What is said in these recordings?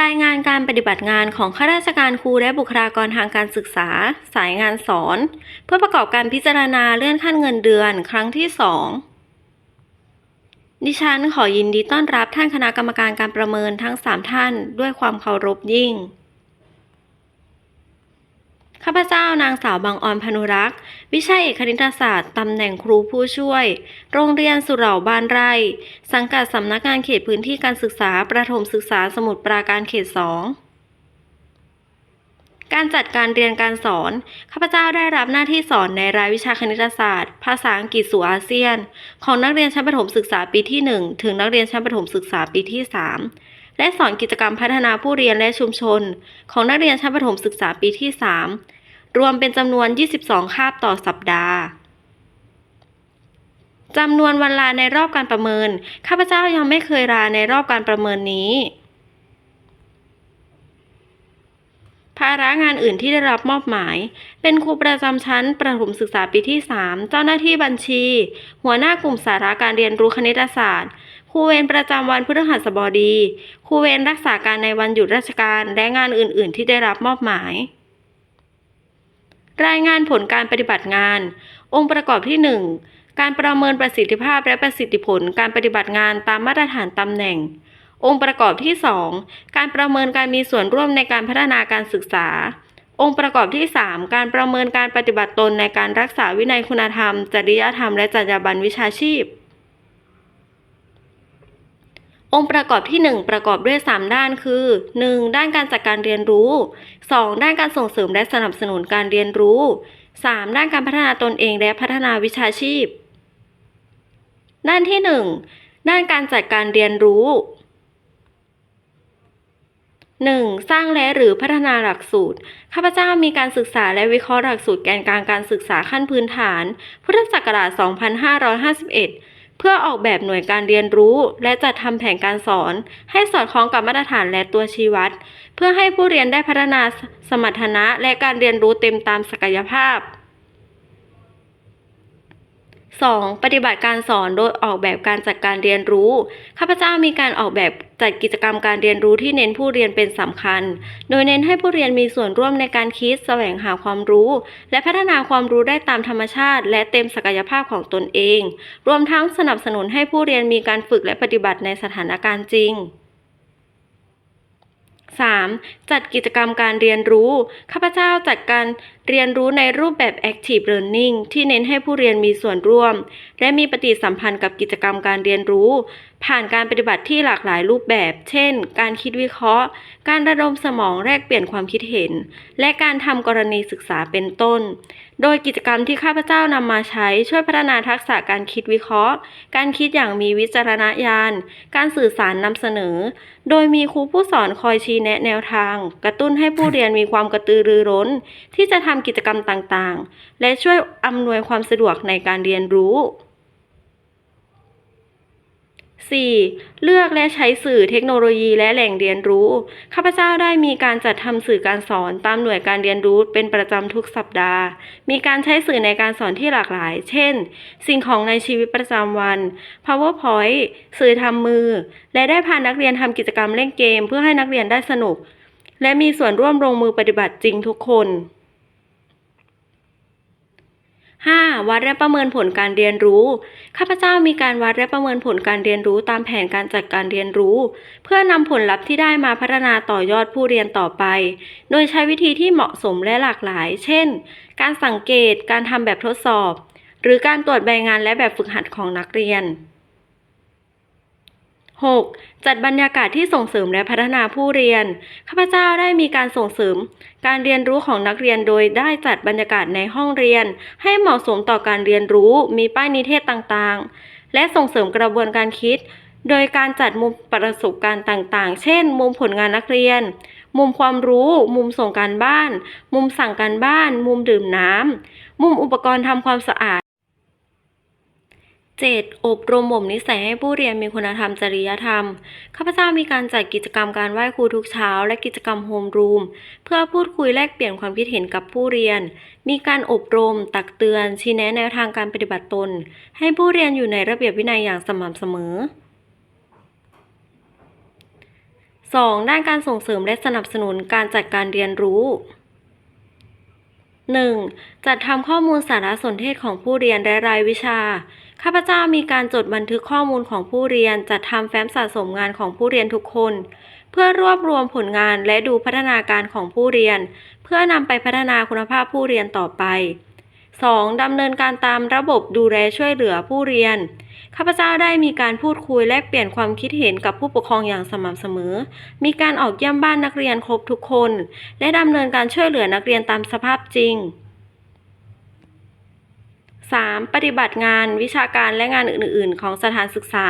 รายงานการปฏิบัติงานของข้าราชการครูและบุคลากรทางการศึกษา สายงานสอน เพื่อประกอบการพิจารณาเลื่อนขั้นเงินเดือนครั้งที่ 2 ดิฉันขอยินดีต้อนรับท่านคณะกรรมการการประเมินทั้ง 3 ท่าน ด้วยความเคารพยิ่ง ข้าพเจ้านางสาวบางออนพนุรักษ์ วิชาเอกคณิตศาสตร์ ตำแหน่งครูผู้ช่วย โรงเรียนสุเหร่าบ้านไร่ สังกัดสำนักงานเขตพื้นที่การศึกษา ประถมศึกษาสมุทรปราการเขต2การจัดการเรียนการสอน ข้าพเจ้าได้รับหน้าที่สอนในรายวิชาคณิตศาสตร์ ภาษาอังกฤษสู่อาเซียน ของนักเรียนชั้นประถมศึกษาปีที่ 1 ถึงนักเรียนชั้นประถมศึกษาปีที่ 3 และสอนกิจกรรมพัฒนาผู้เรียนและชุมชน ของนักเรียนชั้นประถมศึกษาปีที่ 3 รวมเป็นจำนวน 22 คาบต่อสัปดาห์จำนวนวันลาในรอบการประเมิน ข้าพเจ้ายังไม่เคยลาในรอบการประเมินนี้ ภาระงานอื่นที่ได้รับมอบหมาย เป็นครูประจำชั้นประถมศึกษาปีที่ 3 เจ้าหน้าที่บัญชี หัวหน้ากลุ่มสาระการเรียนรู้คณิตศาสตร์ ครูเวรประจำวันพฤหัสบดี ครูเวรรักษาการในวันหยุดราชการและงานอื่น ๆ ที่ได้รับมอบหมาย รายงานผลการปฏิบัติงาน องค์ประกอบที่ 1 การประเมินประสิทธิภาพและประสิทธิผลการปฏิบัติงานตามมาตรฐานตำแหน่ง องค์ประกอบที่ 2 การประเมินการมีส่วนร่วมในการพัฒนาการศึกษา องค์ประกอบที่ 3 การประเมินการปฏิบัติตนในการรักษาวินัยคุณธรรม จริยธรรม และจรรยาบรรณวิชาชีพ องค์ประกอบที่ 1 ประกอบด้วย 3 ด้านคือ 1. ด้านการจัดการเรียนรู้ 2. ด้านการส่งเสริมและสนับสนุนการเรียนรู้ 3. ด้านการพัฒนาตนเองและพัฒนาวิชาชีพ ด้านที่ 1 ด้านการจัดการเรียนรู้ 1. สร้างและหรือพัฒนาหลักสูตร ข้าพเจ้ามีการศึกษาและวิเคราะห์หลักสูตรแกนกลางการศึกษาขั้นพื้นฐาน พุทธศักราช 2551 เพื่อออกแบบหน่วยการเรียนรู้ และจัดทำแผนการสอน ให้สอดคล้องกับมาตรฐานและตัวชี้วัด เพื่อให้ผู้เรียนได้พัฒนาสมรรถนะและการเรียนรู้เต็มตามศักยภาพ 2. ปฏิบัติการสอนโดยออกแบบการจัดการเรียนรู้ ข้าพเจ้ามีการออกแบบจัดกิจกรรมการเรียนรู้ที่เน้นผู้เรียนเป็นสำคัญ โดยเน้นให้ผู้เรียนมีส่วนร่วมในการคิดแสวงหาความรู้ และพัฒนาความรู้ได้ตามธรรมชาติ และเต็มศักยภาพของตนเอง รวมทั้งสนับสนุนให้ผู้เรียนมีการฝึกและปฏิบัติในสถานการณ์จริง 3. จัดกิจกรรมการเรียนรู้ ข้าพเจ้าจัดการเรียนรู้ในรูปแบบ Active Learning ที่เน้นให้ผู้เรียนมีส่วนร่วม และมีปฏิสัมพันธ์กับกิจกรรมการเรียนรู้ ผ่านการปฏิบัติที่หลากหลายรูปแบบ เช่น การคิดวิเคราะห์ การระดมสมองแลกเปลี่ยนความคิดเห็น และการทำกรณีศึกษาเป็นต้น โดยกิจกรรมที่ข้าพเจ้านำมาใช้ช่วยพัฒนาทักษะการคิดวิเคราะห์ การคิดอย่างมีวิจารณญาณ การสื่อสารนำเสนอ โดยมีครูผู้สอนคอยชี้แนะแนวทาง กระตุ้นให้ผู้เรียนมีความกระตือรือร้น ที่จะทำำกิจกรรมต่างๆ และช่วยอำนวยความสะดวกในการเรียนรู้ 4. เลือกและใช้สื่อเทคโนโลยีและแหล่งเรียนรู้ ข้าพเจ้าได้มีการจัดทำสื่อการสอนตามหน่วยการเรียนรู้เป็นประจำทุกสัปดาห์ มีการใช้สื่อในการสอนที่หลากหลาย เช่น สิ่งของในชีวิตประจำวัน PowerPoint สื่อทำมือ และได้พานักเรียนทำกิจกรรมเล่นเกม เพื่อให้นักเรียนได้สนุก และมีส่วนร่วมลงมือปฏิบัติจริงทุกคน 5. วัดและประเมินผลการเรียนรู้ ข้าพเจ้ามีการวัดและประเมินผลการเรียนรู้ตามแผนการจัดการเรียนรู้ เพื่อนำผลลัพธ์ที่ได้มาพัฒนาต่อยอดผู้เรียนต่อไป โดยใช้วิธีที่เหมาะสมและหลากหลาย เช่น การสังเกต การทำแบบทดสอบ หรือการตรวจใบงานและแบบฝึกหัดของนักเรียน 6. จัดบรรยากาศที่ส่งเสริมและพัฒนาผู้เรียน ข้าพเจ้าได้มีการส่งเสริม การเรียนรู้ของนักเรียนโดยได้จัดบรรยากาศในห้องเรียน ให้เหมาะสมต่อการเรียนรู้ มีป้ายนิเทศต่างๆ และส่งเสริมกระบวนการคิด โดยการจัดมุมประสบการณ์ต่างๆ เช่น มุมผลงานนักเรียน มุมความรู้ มุมส่งการบ้าน มุมสั่งการบ้าน มุมดื่มน้ำ มุมอุปกรณ์ทำความสะอาด 7. อบรมบ่มนิสัยให้ผู้เรียนมีคุณธรรมจริยธรรม ข้าพเจ้ามีการจัดกิจกรรมการไหว้ครูทุกเช้า และกิจกรรมโฮมรูม เพื่อพูดคุยแลกเปลี่ยนความคิดเห็นกับผู้เรียน มีการอบรม ตักเตือน ชี้แนะแนวทางการปฏิบัติตน ให้ผู้เรียนอยู่ในระเบียบวินัยอย่างสม่ำเสมอ 2. ด้านการส่งเสริมและสนับสนุนการจัดการเรียนรู้ 1. จัดทำข้อมูลสารสนเทศของผู้เรียนและรายวิชา ข้าพเจ้ามีการจดบันทึกข้อมูลของผู้เรียนจัดทำแฟ้มสะสมงานของผู้เรียนทุกคน เพื่อรวบรวมผลงานและดูพัฒนาการของผู้เรียน เพื่อนำไปพัฒนาคุณภาพผู้เรียนต่อไป 2. ดำเนินการตามระบบดูแลช่วยเหลือผู้เรียน ข้าพเจ้าได้มีการพูดคุยแลกเปลี่ยนความคิดเห็นกับผู้ปกครองอย่างสม่ำเสมอ มีการออกเยี่ยมบ้านนักเรียนครบทุกคน และดำเนินการช่วยเหลือนักเรียนตามสภาพจริง 3. ปฏิบัติงานวิชาการและงานอื่น ๆ ของสถานศึกษา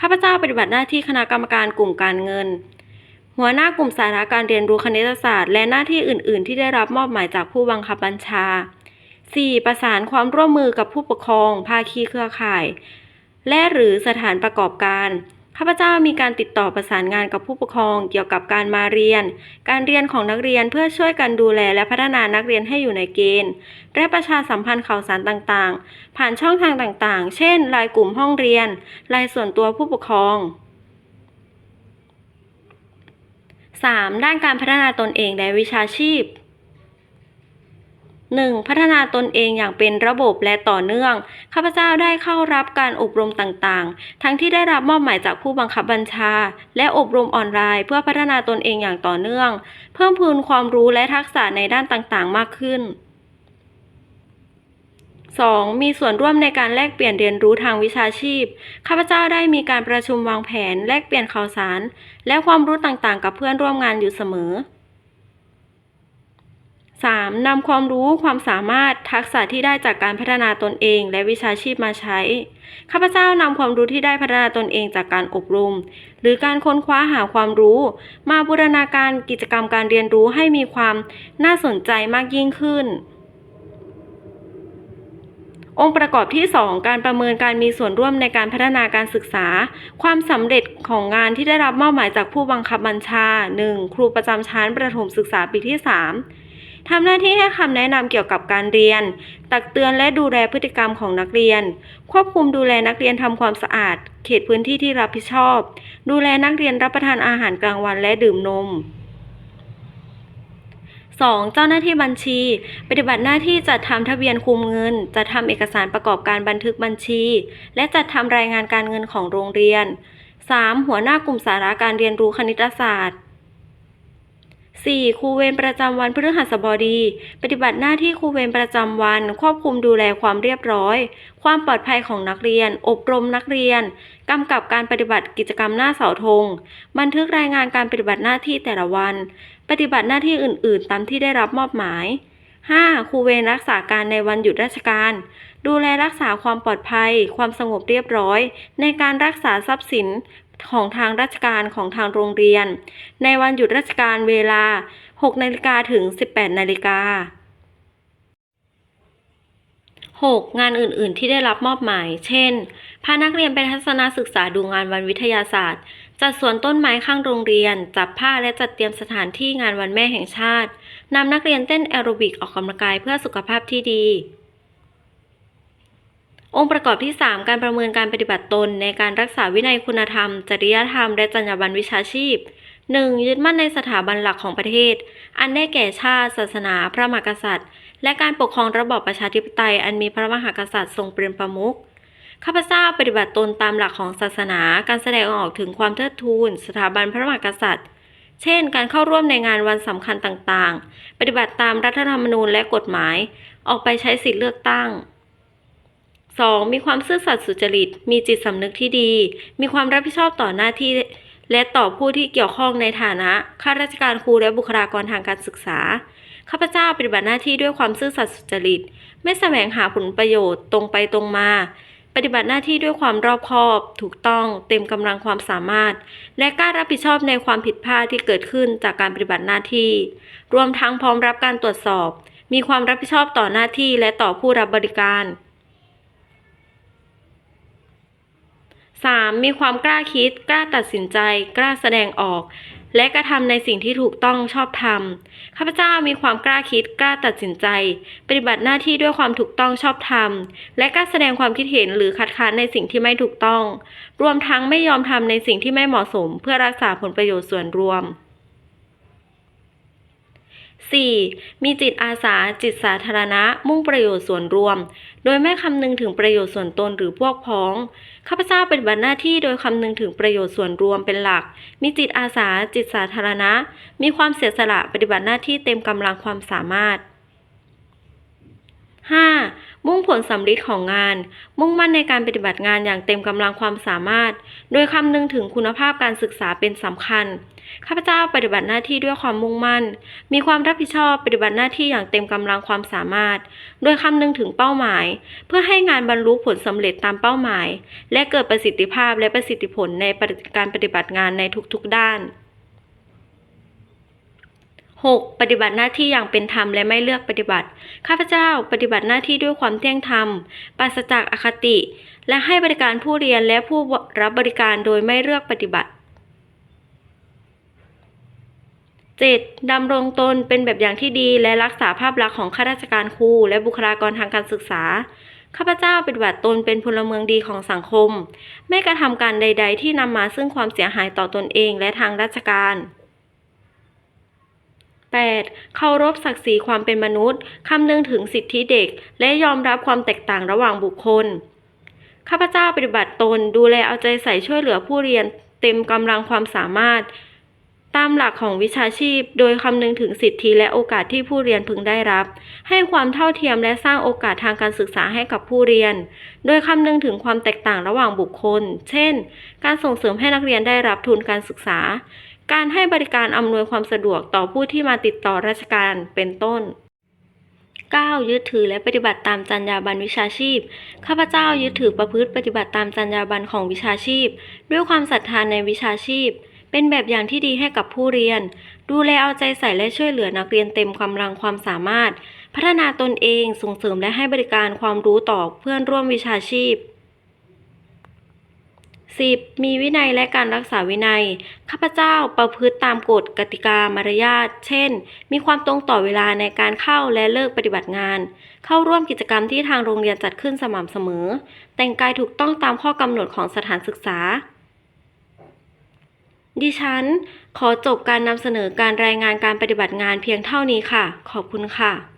ข้าพเจ้าปฏิบัติหน้าที่คณะกรรมการกลุ่มการเงิน หัวหน้ากลุ่มสาระการเรียนรู้คณิตศาสตร์ และหน้าที่อื่น ๆ ที่ได้รับมอบหมายจากผู้บังคับบัญชา 4. ประสานความร่วมมือกับผู้ปกครอง ภาคีเครือข่าย และหรือสถานประกอบการ ข้าพเจ้ามีการติดต่อประสานงานกับผู้ปกครองเกี่ยวกับการมาเรียน การเรียนของนักเรียนเพื่อช่วยกันดูแลและพัฒนานักเรียนให้อยู่ในเกณฑ์ และประชาสัมพันธ์ข่าวสารต่างๆ ผ่านช่องทางต่างๆ เช่นรายกลุ่มห้องเรียนรายส่วนตัวผู้ปกครอง 3. ด้านการพัฒนาตนเองและวิชาชีพ 1. พัฒนาตนเองอย่างเป็นระบบและต่อเนื่อง ข้าพเจ้าได้เข้ารับการอบรมต่างๆ ทั้งที่ได้รับมอบหมายจากผู้บังคับบัญชา และอบรมออนไลน์ เพื่อพัฒนาตนเองอย่างต่อเนื่อง เพิ่มพูนความรู้และทักษะในด้านต่างๆ มากขึ้น 2. มีส่วนร่วมในการแลกเปลี่ยนเรียนรู้ทางวิชาชีพ ข้าพเจ้าได้มีการประชุมวางแผน แลกเปลี่ยนข่าวสาร และความรู้ต่างๆ กับเพื่อนร่วมงานอยู่เสมอ 3. นำความรู้ความสามารถทักษะที่ได้จากการพัฒนาตนเอง และวิชาชีพมาใช้ ข้าพเจ้านำความรู้ที่ได้พัฒนาตนเองจากการอบรม หรือการค้นคว้าหาความรู้ มาบูรณาการกิจกรรมการเรียนรู้ให้มีความน่าสนใจมากยิ่งขึ้น องค์ประกอบที่ 2 การประเมินการมีส่วนร่วมในการพัฒนาการศึกษา ความสำเร็จของงานที่ได้รับมอบหมายจากผู้บังคับบัญชา 1. ครูประจำชั้นประถมศึกษาปีที่ 3 ทำหน้าที่ให้คำแนะนำเกี่ยวกับการเรียน ตักเตือนและดูแลพฤติกรรมของนักเรียน ควบคุมดูแลนักเรียนทำความสะอาด เขตพื้นที่ที่รับผิดชอบ ดูแลนักเรียนรับประทานอาหารกลางวันและดื่มนม 2. เจ้าหน้าที่บัญชี ปฏิบัติหน้าที่จัดทำทะเบียนคุมเงิน จัดทำเอกสารประกอบการบันทึกบัญชี และจัดทำรายงานการเงินของโรงเรียน 3. หัวหน้ากลุ่มสาระการเรียนรู้คณิตศาสตร์ 4. ครูเวรประจำวันพฤหัสบดี ปฏิบัติหน้าที่ครูเวรประจำวัน ควบคุมดูแลความเรียบร้อย ความปลอดภัยของนักเรียน อบรมนักเรียนกำกับการปฏิบัติกิจกรรมหน้าเสาธง บันทึกรายงานการปฏิบัติหน้าที่แต่ละวัน ปฏิบัติหน้าที่อื่น ๆ ตามที่ได้รับมอบหมาย 5. ครูเวรรักษาการในวันหยุดราชการ ดูแลรักษาความปลอดภัย ความสงบเรียบร้อย ในการรักษาทรัพย์สิน ของทางราชการของทางโรงเรียน ในวันหยุดราชการเวลา 6นาฬิกาถึง 18นาฬิกา 6. งานอื่น ๆ ที่ได้รับมอบหมาย เช่น พานักเรียนไปทัศนศึกษาดูงานวันวิทยาศาสตร์ จัดสวนต้นไม้ข้างโรงเรียน จับผ้าและจัดเตรียมสถานที่งานวันแม่แห่งชาติ นำนักเรียนเต้นแอโรบิกออกกำลังกายเพื่อสุขภาพที่ดี องค์ประกอบที่ 3 การประเมินการปฏิบัติตน ในการรักษาวินัยคุณธรรม จริยธรรม และจรรยาบรรณวิชาชีพ 1. ยึดมั่นในสถาบันหลักของประเทศ อันได้แก่ชาติ ศาสนา พระมหากษัตริย์ และการปกครองระบอบประชาธิปไตย อันมีพระมหากษัตริย์ทรงเป็นประมุข ข้าพเจ้าปฏิบัติตนตามหลักของศาสนา การแสดงออกถึงความเทิดทูน สถาบันพระมหากษัตริย์ เช่น การเข้าร่วมในงานวันสำคัญต่างๆ ปฏิบัติตามรัฐธรรมนูญและกฎหมาย ออกไปใช้สิทธิเลือกตั้ง 2. มีความซื่อสัตย์สุจริต มีจิตสำนึกที่ดี มีความรับผิดชอบต่อหน้าที่ และต่อผู้ที่เกี่ยวข้องในฐานะข้าราชการครูและบุคลากรทางการศึกษา ข้าพเจ้าปฏิบัติหน้าที่ด้วยความซื่อสัตย์สุจริต ไม่แสวงหาผลประโยชน์ตรงไปตรงมา ปฏิบัติหน้าที่ด้วยความรอบคอบ ถูกต้องเต็มกำลังความสามารถ และกล้ารับผิดชอบในความผิดพลาดที่เกิดขึ้นจากการปฏิบัติหน้าที่ รวมทั้งพร้อมรับการตรวจสอบ มีความรับผิดชอบต่อหน้าที่และต่อผู้รับบริการ 3. มีความกล้าคิด กล้าตัดสินใจ กล้าแสดงออก และกระทำในสิ่งที่ถูกต้องชอบธรรมข้าพเจ้ามีความกล้าคิด กล้าตัดสินใจ ปฏิบัติหน้าที่ด้วยความถูกต้องชอบธรรมและกล้าแสดงความคิดเห็นหรือคัดค้านในสิ่งที่ไม่ถูกต้อง รวมทั้งไม่ยอมทำในสิ่งที่ไม่เหมาะสม เพื่อรักษาผลประโยชน์ส่วนรวม 4. มีจิตอาสา จิตสาธารณะ มุ่งประโยชน์ส่วนรวม โดยไม่คำนึงถึงประโยชน์ส่วนตนหรือพวกพ้อง ข้าพเจ้าเปฏิบัติหน้าที่โดยคำนึงถึงประโยชน์ส่วนรวมเป็นหลัก มีจิตอาสา จิตสาธารณะ มีความเสียสละปฏิบัติหน้าที่เต็มกำลังความสามารถ 5. มุ่งผลสำลิดของงาน มุ่งมั่นในการปฏิบัติงานอย่างเต็มกำลังความสามารถ โดยคำนึงถึงคุณภาพการศึกษาเป็นสำคัญ ข้าพเจ้าปฏิบัติหน้าที่ด้วยความมุ่งมั่น มีความรับผิดชอบปฏิบัติหน้าที่อย่างเต็มกำลังความสามารถ โดยคำนึงถึงเป้าหมาย เพื่อให้งานบรรลุผลสำเร็จตามเป้าหมาย และเกิดประสิทธิภาพและประสิทธิผลในการปฏิบัติงานในทุกๆด้าน 6. ปฏิบัติหน้าที่อย่างเป็นธรรมและไม่เลือกปฏิบัติ ข้าพเจ้าปฏิบัติหน้าที่ด้วยความเที่ยงธรรม ปราศจากอคติ และให้บริการผู้เรียนและผู้รับบริการโดยไม่เลือกปฏิบัติ 7. ดำรงตนเป็นแบบอย่างที่ดีและรักษาภาพลักษณ์ของข้าราชการครูและบุคลากรทางการศึกษา ข้าพเจ้าปฏิบัติตนเป็นพลเมืองดีของสังคม ไม่กระทำการใด ๆ ที่นำมาซึ่งความเสียหายต่อตนเองและทางราชการ 8. เคารพศักดิ์ศรีความเป็นมนุษย์ คำนึงถึงสิทธิเด็ก และยอมรับความแตกต่างระหว่างบุคคล ข้าพเจ้าปฏิบัติตนดูแลเอาใจใส่ช่วยเหลือผู้เรียนเต็มกำลังความสามารถ ตามหลักของวิชาชีพ โดยคำนึงถึงสิทธิและโอกาสที่ผู้เรียนพึงได้รับ ให้ความเท่าเทียมและสร้างโอกาสทางการศึกษาให้กับผู้เรียน โดยคำนึงถึงความแตกต่างระหว่างบุคคล เช่น การส่งเสริมให้นักเรียนได้รับทุนการศึกษา การให้บริการอำนวยความสะดวกต่อผู้ที่มาติดต่อราชการเป็นต้น 9. ยึดถือและปฏิบัติตามจรรยาบรรณวิชาชีพ ข้าพเจ้ายึดถือประพฤติปฏิบัติตามจรรยาบรรณของวิชาชีพ ด้วยความศรัทธานในวิชาชีพ เป็นแบบอย่างที่ดีให้กับผู้เรียน ดูแลเอาใจใส่และช่วยเหลือนักเรียนเต็มกำลังความสามารถ พัฒนาตนเองส่งเสริมและให้บริการความรู้ต่อเพื่อนร่วมวิชาชีพ 10. มีวินัยและการรักษาวินัย ข้าพเจ้าประพฤติตามกฎกติกามารยาท เช่น มีความตรงต่อเวลาในการเข้าและเลิกปฏิบัติงาน เข้าร่วมกิจกรรมที่ทางโรงเรียนจัดขึ้นสม่ำเสมอ แต่งกายถูกต้องตามข้อกำหนดของสถานศึกษา ดิฉัน ขอจบการนำเสนอการรายงานการปฏิบัติงานเพียงเท่านี้ค่ะ ขอบคุณค่ะ